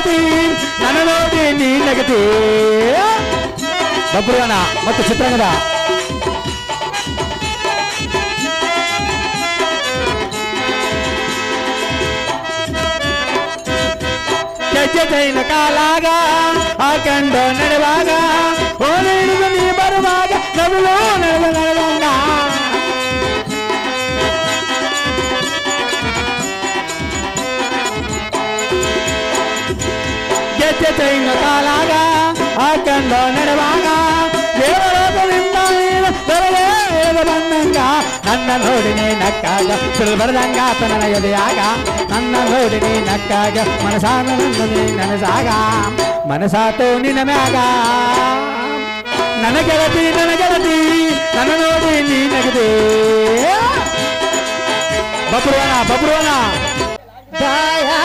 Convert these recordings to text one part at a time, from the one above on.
ಗೆಳತಿ ನನ್ನ ನೋಡಿ ನೀ ನಗತಿ ಬಬ್ರುವನ ಮತ್ತು ಚಿತ್ರಾಂಗದ ಹೆಜ್ಜೆ ಚೈನ ಕಾಲಾಗ ಹಾಕೊಂಡು ನಡೆವಾಗ ಓನೆ ಹಿಡಿದು ನೀ ಬರುವಾಗ ನಗುಲು ನಡೆದು ನಡೆದಂಗ ಗೆಜ್ಜೆ ಚೈನ ಕಾಲಾಗ ಹಾಕೊಂಡು ನಡೆವಾಗ ದೇವಲೋಕದಿಂದ ನೀನು ಬರಲೇ ಇಳಿದು ಬಂದಂಗ ನನ್ನ ನೋಡಿ ನೀ ನಕ್ಕಾಗ ಸುಳ್ಳು ಬರದಂಗ ನನ್ನ ಎದೆಯಾಗ ನನ್ನ ನೋಡಿ ನೀ ನಕ್ಕಾಗ ಮನಸಾನ ನನ್ನ ನೀ ನನಸಾಗ ಮನಸಾತು ನಿನ್ನ ಮ್ಯಾಗ ನನ್ನ ಗೆಳತಿ ನನ್ನ ಗೆಳತಿ ನನ್ನ ನೋಡಿ ನೀ ನಗದಿ ಬಬ್ರುವನ ಬಬ್ರುವನ ದಯಾ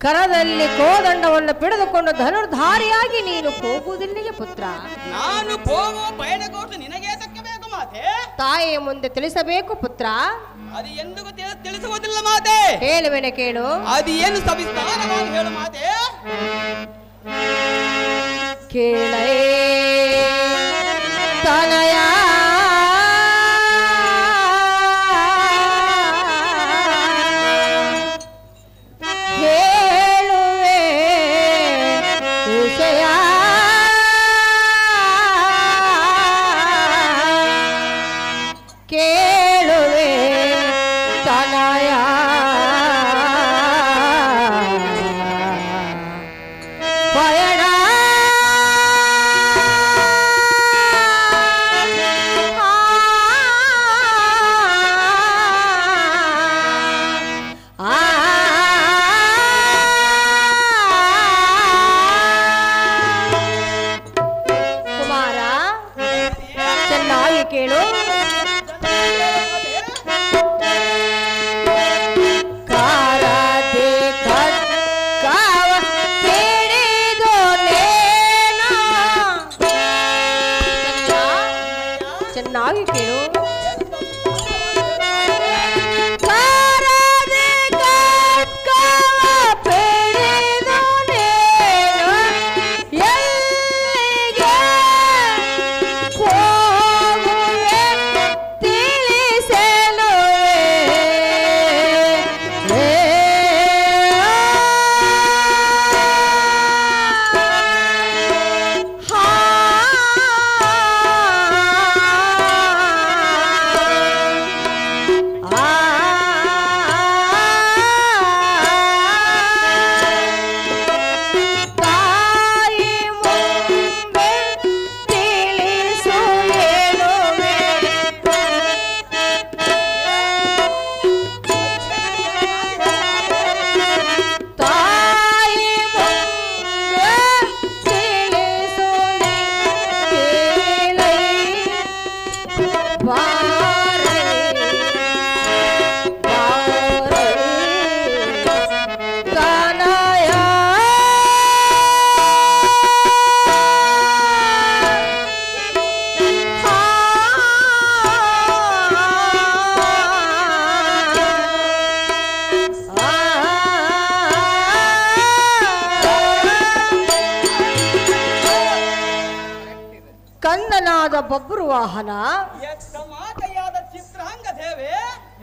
ಕರದಲ್ಲಿ ಕೋದಂಡವನ್ನು ಪಿಡಿದುಕೊಂಡು ಧನುರ್ಧಾರಿಯಾಗಿ ನೀನು ಹೋಗುವುದಿಲ್ಲಿಗೆ ಪುತ್ರ. ನಾನು ಹೋಗುವ ಪಯಣಗೋಟು ನಿನಗೆ ತಕ್ಕಬೇಕು ಮಾತೆ. ತಾಯಿಯ ಮುಂದೆ ತಿಳಿಸಬೇಕು ಪುತ್ರ. ಅದು ಎಂದಿಗೂ ತಿಳಿಸುವುದಿಲ್ಲ ಮಾತೆ. ಹೇಳುವೆನೆ ಕೇಳು. ಅದು ಏನು ಸವಿಸ್ತಾರವಾಗಿ ಹೇಳು ಮಾತೆ. ಕೇಳೇ ತನಯ ಬಬ್ರು ವಾಹನ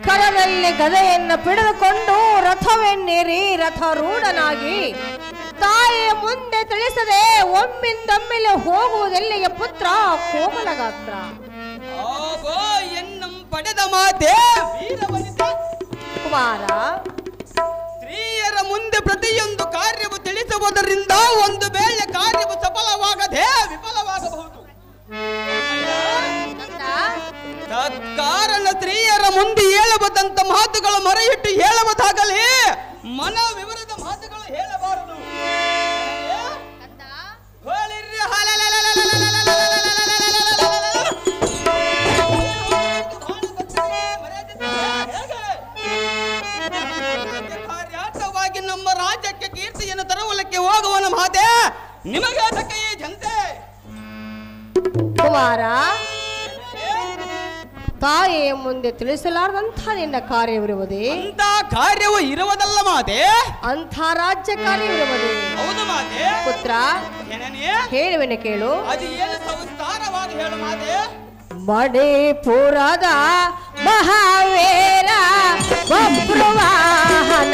ಕರನಲ್ಲಿ ಕರದಲ್ಲಿ ಗದೆಯನ್ನು ಪಿಡಿದುಕೊಂಡು ರಥವೆನ್ನೇರಿ ರಥರೂಢನಾಗಿ ತಾಯಿಯ ಮುಂದೆ ತಿಳಿಸದೆ ಒಮ್ಮಿಂದೊಮ್ಮೆಲೆ ಹೋಗುವುದೆಲ್ಲಿಗೆ ಪುತ್ರ? ಕೋಮಲ ಗಾತ್ರ ಪಡೆದ ಮಾತೆ ಕುಮಾರ. ಸ್ತ್ರೀಯರ ಮುಂದೆ ಪ್ರತಿಯೊಂದು ಕಾರ್ಯವು ತಿಳಿಸುವುದರಿಂದ ಒಂದು ವೇಳೆ ಕಾರ್ಯವು ತತ್ಕಾರಣ ಸ್ತ್ರೀಯರ ಮುಂದೆ ಹೇಳಬಹುದಂತ ಮಾತುಗಳು ಮರೆಯಿಟ್ಟು ಹೇಳಬಹುದಾಗಲಿ ಮನ ವಿವರದ ಮಾತುಗಳು ಹೇಳಬಾರದು. ಕಾರ್ಯಾರ್ಥವಾಗಿ ನಮ್ಮ ರಾಜ್ಯಕ್ಕೆ ಹೋಗುವನ ಮಾತೆ ನಿಮಗೆ ಅದಕ್ಕೆ ಈ ಜನತೆ ಕುಮಾರ ತಾಯಿಯ ಮುಂದೆ ತಿಳಿಸಲಾರದಂಥ ನಿನ್ನ ಕಾರ್ಯವಿರುವುದೇ? ಅಂತ ಕಾರ್ಯವು ಇರುವುದಲ್ಲ ಮಾತೆ. ಅಂಥ ರಾಜ್ಯ ಕಾರ್ಯವಿರುವುದೇ ಹೌದು ಮಾತೆ. ಪುತ್ರ ಹೇಳುವೆನೆ ಕೇಳು. ಅದು ಏನು ಸಂಸ್ಕಾರವಾದ ಹೇಳು ಮಾತೆ. ಮಣಿಪುರದ ಮಹಾವೀರ ಬಬ್ರುವಾಹನ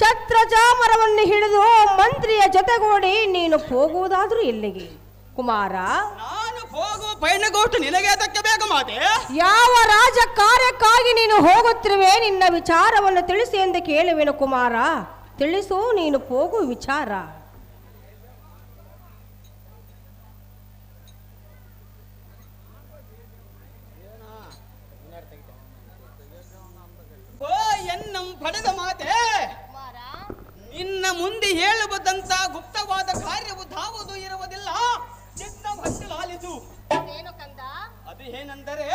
ಛತ್ರಚಾಮರವನ್ನು ಹಿಡಿದು ಮಂತ್ರಿಯ ಜೊತೆಗೂಡಿ ನೀನು ಹೋಗುವುದಾದ್ರೂ ಎಲ್ಲಿಗೆ? ಕುಮಾರ. ನಾನು ಪಯಣಗೋಷ್ಠಿ ನಿನಗೆ ಅದಕ್ಕೆ ಬೇಕು ಮಾತೆ. ಯಾವ ರಾಜ ಕಾರ್ಯಕ್ಕಾಗಿ ನೀನು ಹೋಗುತ್ತಿರುವೆ? ನಿನ್ನ ವಿಚಾರವನ್ನು ತಿಳಿಸಿ ಎಂದು ಕೇಳುವೆನು ಕುಮಾರ. ತಿಳಿಸು ನೀನು ಹೋಗು ವಿಚಾರ. ಎನ್ನಂ ಪಡೆದ ಅದು ಏನೆಂದರೆ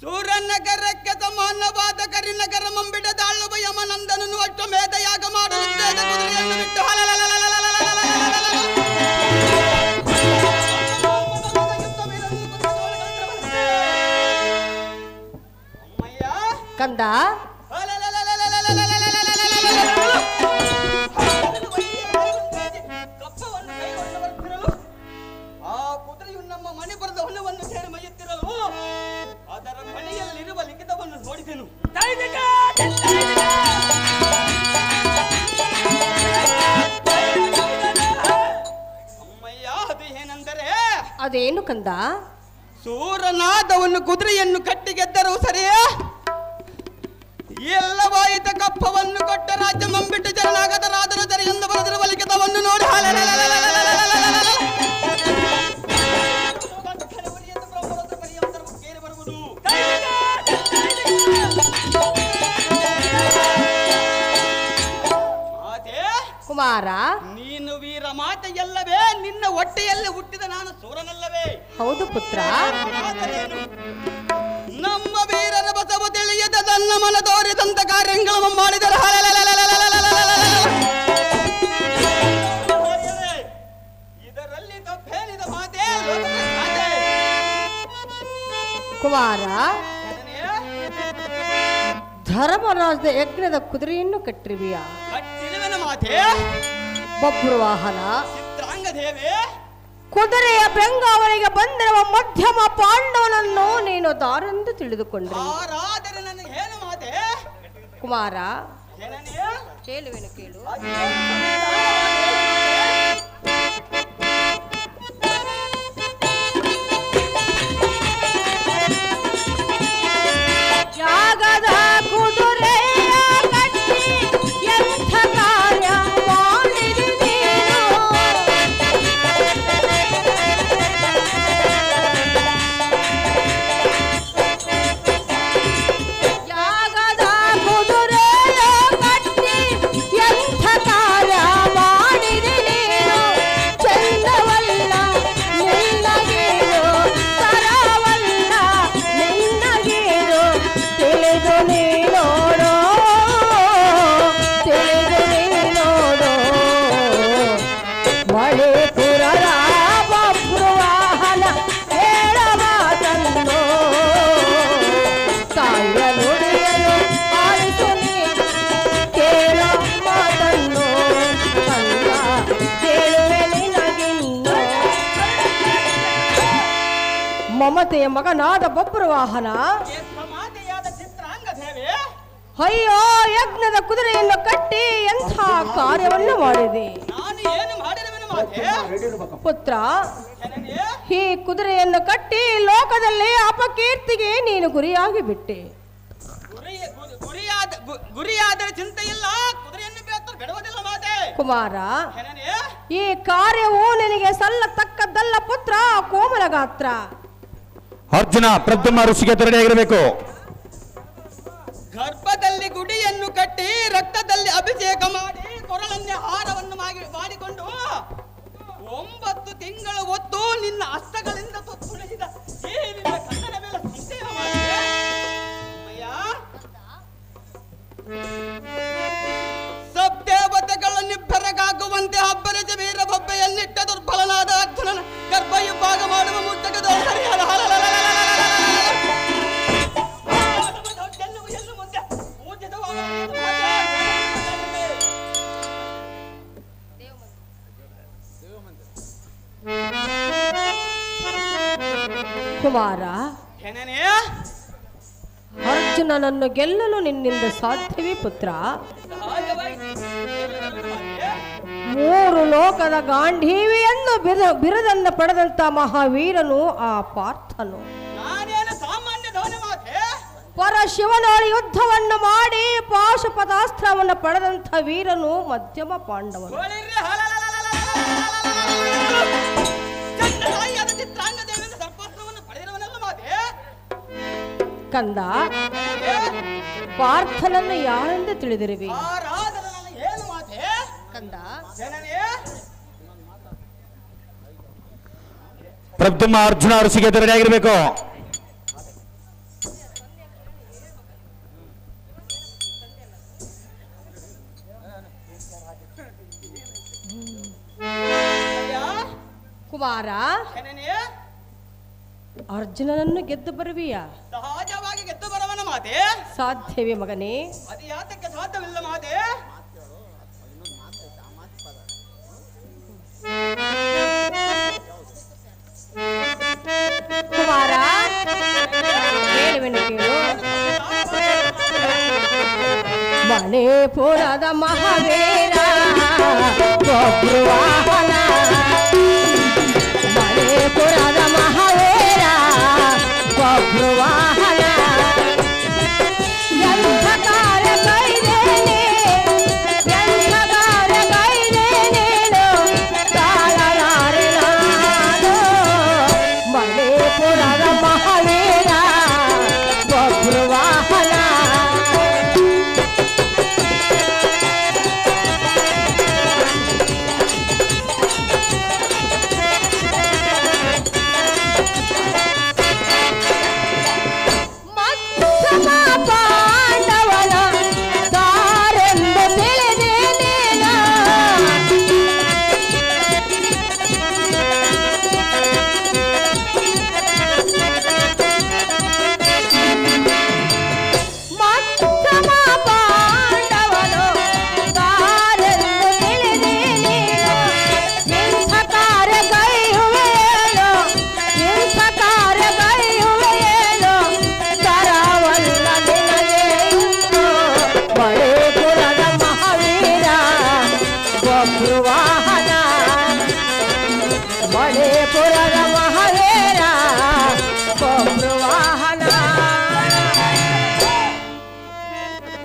ಸೂರ್ಯನಗರಕ್ಕೆ ಸಮಾನವಾದ ಕರಿನಗರ ಮಂಬಿಡ ದಾಳುವ ಯಮನಂದನನ್ನು ಒಟ್ಟು ಮೇಧಯಾಗ ಮಾಡುತ್ತೇನೆ ಕುದುರೆಯನ್ನು ಬಿಟ್ಟು ಕಂದ ನೋಡಿದೆನು ಅಮ್ಮಯ್ಯ ಅದು ಏನೆಂದರೆ ಅದೇನು ಕಂದ? ಸೂರನಾದವನ್ನು ಕುದುರೆಯನ್ನು ಕಟ್ಟಿಗೆದ್ದರೂ ಸರಿಯಾ? ಎಲ್ಲ ಎಲ್ಲವಾಯಿತ ಕಪ್ಪವನ್ನು ಕೊಟ್ಟ ರಾಜ್ಯ ಮಂಬಿಟ್ಟು ಜನನಾಗದ ರಾಜನ ಜರಿಯಿಂದ ಬರೆದಿರುವ ಲಿಖಿತವನ್ನು ನೋಡಿ ಮಾತೆ ಕುಮಾರ ನೀನು ವೀರ ಮಾತೆಯಲ್ಲವೇ ನಿನ್ನ ಹೊಟ್ಟೆಯಲ್ಲಿ ಹುಟ್ಟಿದ ನಾನು ಸೂರನಲ್ಲವೇ? ಹೌದು ಪುತ್ರ. ನಮ್ಮ ವೀರರ ಬಸವ ತಿಳಿಯದ ತನ್ನ ಮನ ತೋರಿದಂತ ಕಾರ್ಯಗಳನ್ನು ಮಾಡಿದರೆ ಇದರಲ್ಲಿ ತಪ್ಪೇನಿದ ಮಾತೇ ಕುಮಾರ ಧರ್ಮರಾಜ ಧರ್ಮರಾಜದ ಯಜ್ಞದ ಕುದುರೆಯನ್ನು ಕಟ್ಟಿರುವಿಯ ಮಾತೆ. ಬಬ್ರು ವಾಹನ. ಚಿತ್ರಾಂಗ ದೇವಿ ಕುದುರೆಯ ಬೆಂಗಾವಲಿಗೆ ಬಂದಿರುವ ಮಧ್ಯಮ ಪಾಂಡವನನ್ನು ನೀನು ದಾರೆಂದು ತಿಳಿದುಕೊಂಡ್ರಿ. ಆರಾದರೆ ನನಗೆ ಏನು ಮಾತೆ? ಕುಮಾರ ಕೇಳುವೆನು ಕೇಳು. ಮಮತೆಯ ಮಗನಾದ ಬಬ್ರವಾಹನ. ಅಯ್ಯೋ ಯಜ್ಞದ ಕುದುರೆಯನ್ನು ಕಟ್ಟಿ ಎಂಥ ಕಾರ್ಯವನ್ನು ಮಾಡಿದೆ. ಪುತ್ರ ಈ ಕುದುರೆಯನ್ನು ಕಟ್ಟಿ ಲೋಕದಲ್ಲಿ ಅಪಕೀರ್ತಿಗೆ ನೀನು ಗುರಿಯಾಗಿ ಬಿಟ್ಟೆ. ಗುರಿ ಗುರಿ- ಗುರಿಯಾದ ಗುರಿಯಾದರೆ ಚಿಂತೆ ಇಲ್ಲ ಕುಮಾರ ಈ ಕಾರ್ಯವು ನಿನಗೆ ಸಲ್ಲತಕ್ಕದ್ದಲ್ಲ ಪುತ್ರ ಕೋಮಲ ಗಾತ್ರ ಅರ್ಜುನ ಪ್ರದ್ಯುಮ್ನ ಋಷಿಗೆ ತೆರಡಿಯಾಗಿರಬೇಕು ಗರ್ಭದಲ್ಲಿ ಗುಡಿಯನ್ನು ಕಟ್ಟಿ ರಕ್ತದಲ್ಲಿ ಅಭಿಷೇಕ ಮಾಡಿ. ಅರ್ಜುನನನ್ನು ಗೆಲ್ಲಲು ನಿನ್ನಿಂದ ಸಾಧ್ಯವೇ ಪುತ್ರ. ಮೂರು ಲೋಕದ ಗಾಂಧೀವಿಯನ್ನು ಬಿರ ಬಿರದನ್ನ ಪಡೆದಂತ ಮಹಾವೀರನು ಆ ಪಾರ್ಥನು. ಪರ ಶಿವನಾಳಿ ಯುದ್ಧವನ್ನು ಮಾಡಿ ಪಾಶುಪದಾಸ್ತ್ರವನ್ನು ಪಡೆದಂಥ ವೀರನು ಮಧ್ಯಮ ಪಾಂಡವನು. ಕಂದ ಪಾರ್ಥನನ್ನು ಯಾರೆಂದು ತಿಳಿದಿರುವಿ? ಕಂದ. ಜನನೇ. ಪ್ರದ್ಯುಮ್ನ ಅರ್ಜುನ ಋಷಿಗೆ ತೆರಡಿಯಾಗಿರಬೇಕು ಅಯ್ಯ, ಕುಮಾರ. ಜನನೇ. ಅರ್ಜುನನನ್ನು ಗೆದ್ದು ಬರುವಿಯಾ? ಸಹಜವಾಗಿ ಗೆದ್ದು ಬರವನ ಮಾತೆ. ಸಾಧ್ಯವೇ ಮಗನೇ. ಅದು ಯಾತಕ್ಕೆ ಸಾಧ್ಯವಿಲ್ಲ ಮಾತೆ. ಕುಮಾರ ಹೇಳುವೆನು ಕೇಳು. ಮಣಿಪುರದ ಮಹಾವೀರ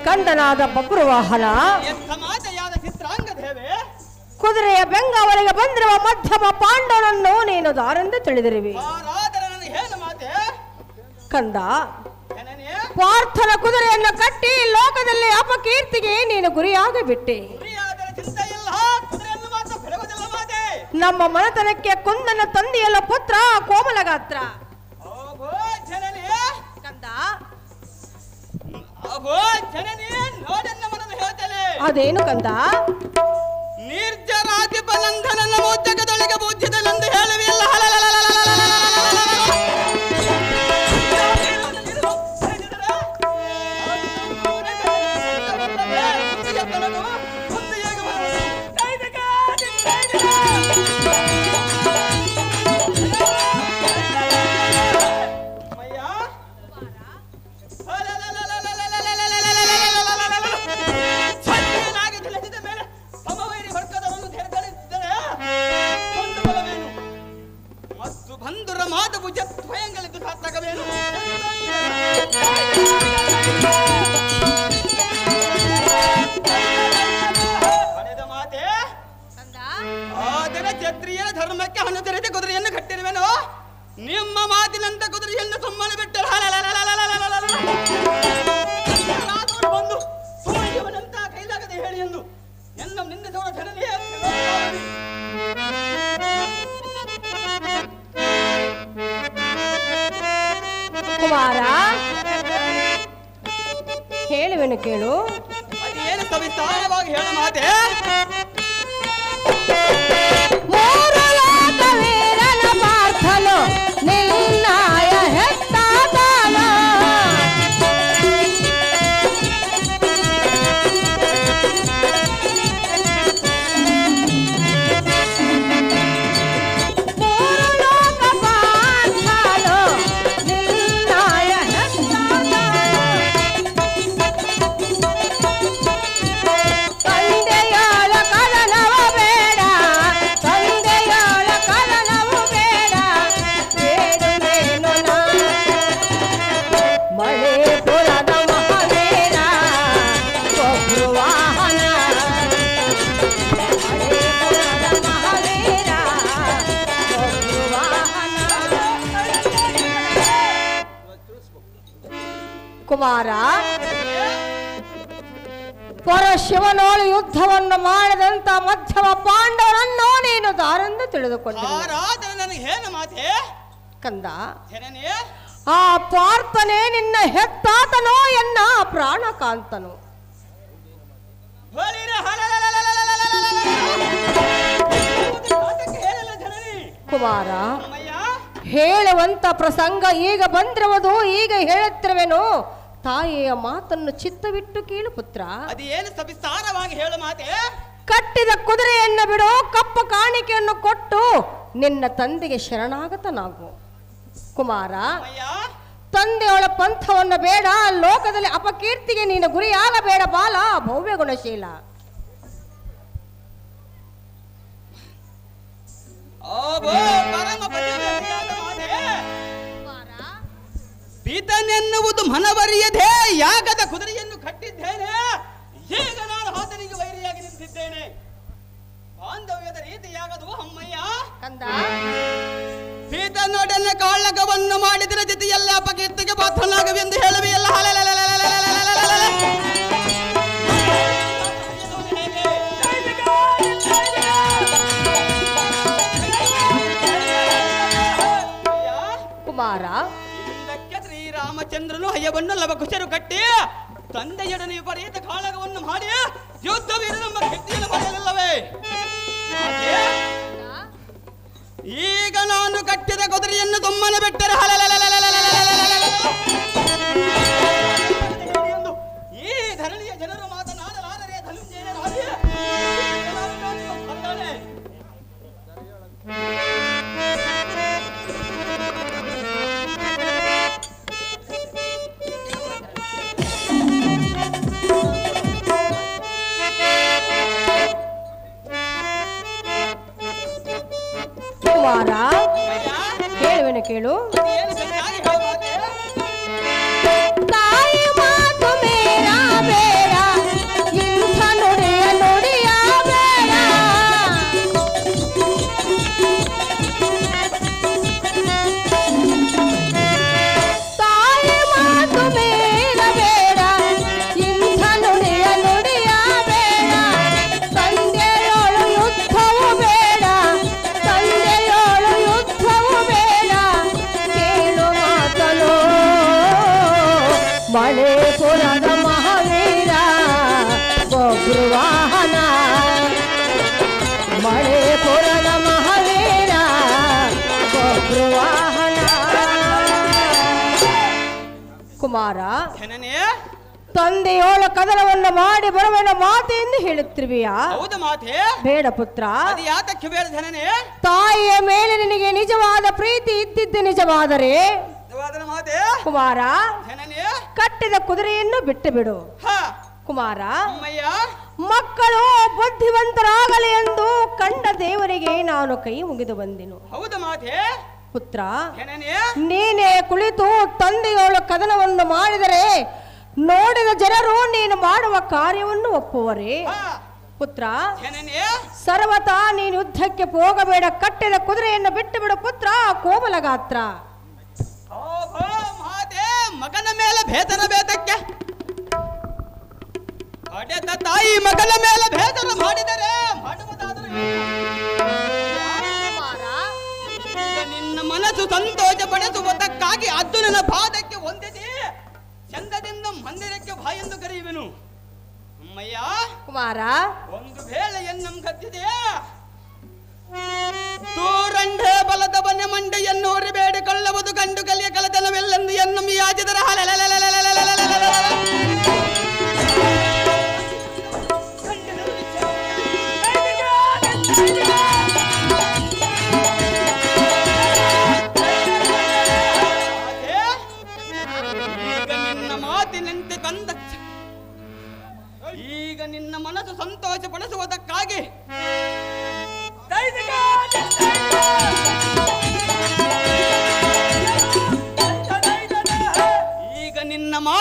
ಕಂದನಾದ ಬಬ್ರುವಾಹನ ಕುದುರೆಯ ಬೆಂಗಾವಲಿಗೆ ಬಂದಿರುವ ಮಧ್ಯಮ ಪಾಂಡವನನ್ನು ನೀನು ದಾರೆಂದು ತಿಳಿದಿರುವಿ. ಕಂದ ಪಾರ್ಥನ ಕುದುರೆಯನ್ನು ಕಟ್ಟಿ ಲೋಕದಲ್ಲಿ ಅಪಕೀರ್ತಿಗೆ ನೀನು ಗುರಿಯಾಗಿ ಬಿಟ್ಟೆ ನಮ್ಮ ಮನತನಕ್ಕೆ ಕುಂದನ ತಂದೆಯಲ್ಲ ಪುತ್ರ ಕೋಮಲಗಾತ್ರ. ಅದೇನು ಕಂದ? ನಿರ್ಜರಾಧಿಪನಂದನ ಮೋಚಕದೊಳಗೆ ಬುದ್ಧಿದಲೆಂದು ಹೇಳುವಿಲ್ಲ ಕ್ಷತ್ರಿಯರ ತೆರೆದ ಕುದುರೆಯನ್ನು ಕಟ್ಟಿರುವೆನು? ನಿಮ್ಮ ಮಾತಿನಂತ ಕುದುರೆಯನ್ನು ತಿಳಿದುಕೊಂಡೆ ಆ ರಾಜನ ಮಾತೆ. ಕಂದ ಆ ಪಾರ್ಥನೆ ನಿನ್ನ ಹೆತ್ತಾತನೋ ಎನ್ನ ಪ್ರಾಣ ಕಾಂತನು ಕುಮಾರ ಹೇಳುವಂತ ಪ್ರಸಂಗ ಈಗ ಬಂದಿರುವುದು ಈಗ ಹೇಳುತ್ತಿರುವೆನು ತಾಯಿಯ ಮಾತನ್ನು ಚಿತ್ತವಿಟ್ಟು ಕೇಳು ಪುತ್ರ ಅದೇನು ಸವಿಸ್ತಾರವಾಗಿ ಹೇಳು ಮಾತೆ ಕಟ್ಟಿದ ಕುದುರೆಯನ್ನು ಬಿಡು ಕಪ್ಪ ಕಾಣಿಕೆಯನ್ನು ಕೊಟ್ಟು ನಿನ್ನ ತಂದೆಗೆ ಶರಣಾಗತನಾಗು. ಕುಮಾರ ತಂದೆಯೊಳ ಪಂಥವನ್ನು ಬೇಡ ಲೋಕದಲ್ಲಿ ಅಪಕೀರ್ತಿಗೆ ನೀನು ಗುರಿಯಾಗಬೇಡ ಬಾಲ ಭವ್ಯ ಗುಣಶೀಲ. ಪೀತನೆನ್ನುವುದು ಮನವರಿಯದೆ ಯಾಗದ ಕುದುರೆಯನ್ನು ಕಟ್ಟಿದ್ದೇನೆ ಈಗ ನಾನು ಆತನಿಗೆ ನಿಂತಿದ್ದೇನೆ ಬಾಂಧವ್ಯದ ರೀತಿಯಾಗದು ಅಮ್ಮಯ್ಯ ಕಂದ. ಸೀತನೊಡನೆ ಕಾಳಗವನ್ನು ಮಾಡಿದರ ಜೊತೆಯಲ್ಲ ಅಪಕೀರ್ತಿಗೆ ಹೇಳುವೆ ಎಲ್ಲ ಕುಮಾರ ಹಿಂದಕ್ಕೆ ಶ್ರೀರಾಮಚಂದ್ರನು ಹಯ್ಯವನ್ನು ಲವಕುಶರು ಕಟ್ಟಿ ತಂದೆಯೊಡನೆ ವಿಪರೀತ ಕಾಳಗವನ್ನು ಮಾಡಿ ಯುದ್ಧ ವೀರ ನಮ್ಮ ಕೀರ್ತಿಯನ್ನು ಮಾಡಲಿಲ್ಲವೇ ಈಗ ನಾನು ಕಟ್ಟಿದ ಕುದುರೆಯನ್ನು ತುಮ್ಮನ ಬಿಟ್ಟರೆ ಎಂದು ಕುಮಾರ ತಂದೆಯೋಳ ಕದನವನ್ನು ಮಾಡಿ ಬರುವನ ಮಾತೆಂದು ಹೇಳುತ್ತಿರುವೆಯಾ? ಹೌದು ಮಾತೆ. ಬೇಡ ಪುತ್ರ. ಅದು ಯಾತಕ್ಕೆ ಬೇಡ ಜನನೇ ತಾಯಿಯ ಮೇಲೆ ನಿನಗೆ ನಿಜವಾದ ಪ್ರೀತಿ ಇದ್ದಿದ್ದು ನಿಜವಾದರೆ? ಅದರ ಮಾತೆ. ಕುಮಾರ ಜನನೇ ಕಟ್ಟಿದ ಕುದುರೆಯನ್ನು ಬಿಟ್ಟು ಬಿಡು ಹ. ಕುಮಾರ ಅಮ್ಮಯ್ಯ. ಮಕ್ಕಳು ಬುದ್ಧಿವಂತರಾಗಲಿ ಎಂದು ಕಂಡ ದೇವರಿಗೆ ನಾನು ಕೈ ಮುಗಿದು ಬಂದೆನು. ಹೌದು ಮಾತೆ. ಪುತ್ರ ನೀನೇ ಕುಳಿತು ತಂದೆಯೋಳು ಕದನವನ್ನು ಮಾಡಿದರೆ ನೋಡಿದ ಜನರು ನೀನು ಮಾಡುವ ಕಾರ್ಯವನ್ನು ಒಪ್ಪುವರೇ. ಪುತ್ರ ಸರ್ವತ ನೀನು ಯುದ್ಧಕ್ಕೆ ಹೋಗಬೇಡ ಕಟ್ಟಿದ ಕುದುರೆಯನ್ನು ಬಿಟ್ಟು ಬಿಡು ಪುತ್ರ ಕೋಮಲ ಗಾತ್ರ ಮಗನ ಮೇಲೆ ಭೇದನ ಭೇದಕ್ಕೆ. ತಾಯಿ ಮಗನ ಮೇಲೆ ಭೇದನ ಮಾಡಿದರೆ ಮಾಡುವುದಾದರೂ. ಮನಸ್ಸು ಸಂತೋಷ ಪಡಿಸುವುದಕ್ಕಾಗಿ ನನ್ನ ಪಾದಕ್ಕೆ ಹೊಂದಿದೆ. ಚಂದದಿಂದ ಮಂದಿರಕ್ಕೆ ಬಾ ಎಂದು ಕರೆಯುವೆನು. ಅಮ್ಮಯ್ಯ ಕುಮಾರ. ಒಂದು ವೇಳೆ ಎನ್ನಂ ಗದ್ದಿದೆಯಾ ತೂರಂಡೆ ಬಲದ ಬನೆ ಮಂಡೆಯನ್ನು ಬೇಡಿಕೊಳ್ಳುವುದು ಗಂಡು ಕಲಿಯ ಕಲತನವೆಲ್ಲೆಂದು ಎನ್ನಂ ಯಾಜಿದರ ಈಗ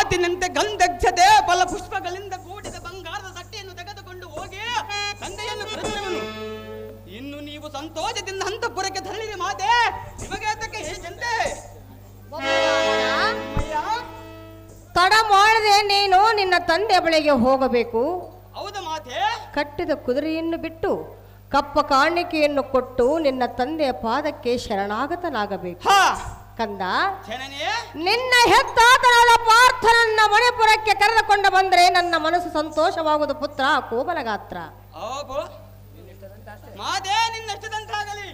ಮಾತಿನಂತೆ ಗಂಧಕ್ಷತೆ ಫಲ ಪುಷ್ಪಗಳಿಂದ ಕೂಡಿದ ಬಂಗಾರದ ತಟ್ಟೆಯನ್ನು ತೆಗೆದುಕೊಂಡು ಹೋಗಿ ತಂದೆಯನ್ನು ಕರೆಸುವನು ಇನ್ನು ನೀವು ಸಂತೋಷದಿಂದ ಹಂತಪುರಕ್ಕೆ ತರಲಿರಿ ಮಾತೆ ನಿಮಗೆ ಅದಕ್ಕೆ ಹೇಗೆ ತಡ ಮಾಡದೆ ನೀನು ನಿನ್ನ ತಂದೆ ಬಳಿಗೆ ಹೋಗಬೇಕು. ಹೌದು ಮಾತೆ. ಕಟ್ಟಿದ ಕುದುರೆಯನ್ನು ಬಿಟ್ಟು ಕಪ್ಪ ಕಾಣಿಕೆಯನ್ನು ಕೊಟ್ಟು ನಿನ್ನ ತಂದೆಯ ಪಾದಕ್ಕೆ ಶರಣಾಗತನಾಗಬೇಕು. ಕಂದ ನಿನ್ನ ಹೆತ್ತಾತನಾದ ಪಾರ್ಥನನ್ನ ಮಣಿಪುರಕ್ಕೆ ಕರೆದುಕೊಂಡು ಬಂದರೆ ನನ್ನ ಮನಸ್ಸು ಸಂತೋಷವಾಗುವುದು ಪುತ್ರ ಕೋಮಲಗಾತ್ರ. ಗಾತ್ರ ಮಾದೇ ನಿನ್ನಷ್ಟದಂತಾಗಲಿ.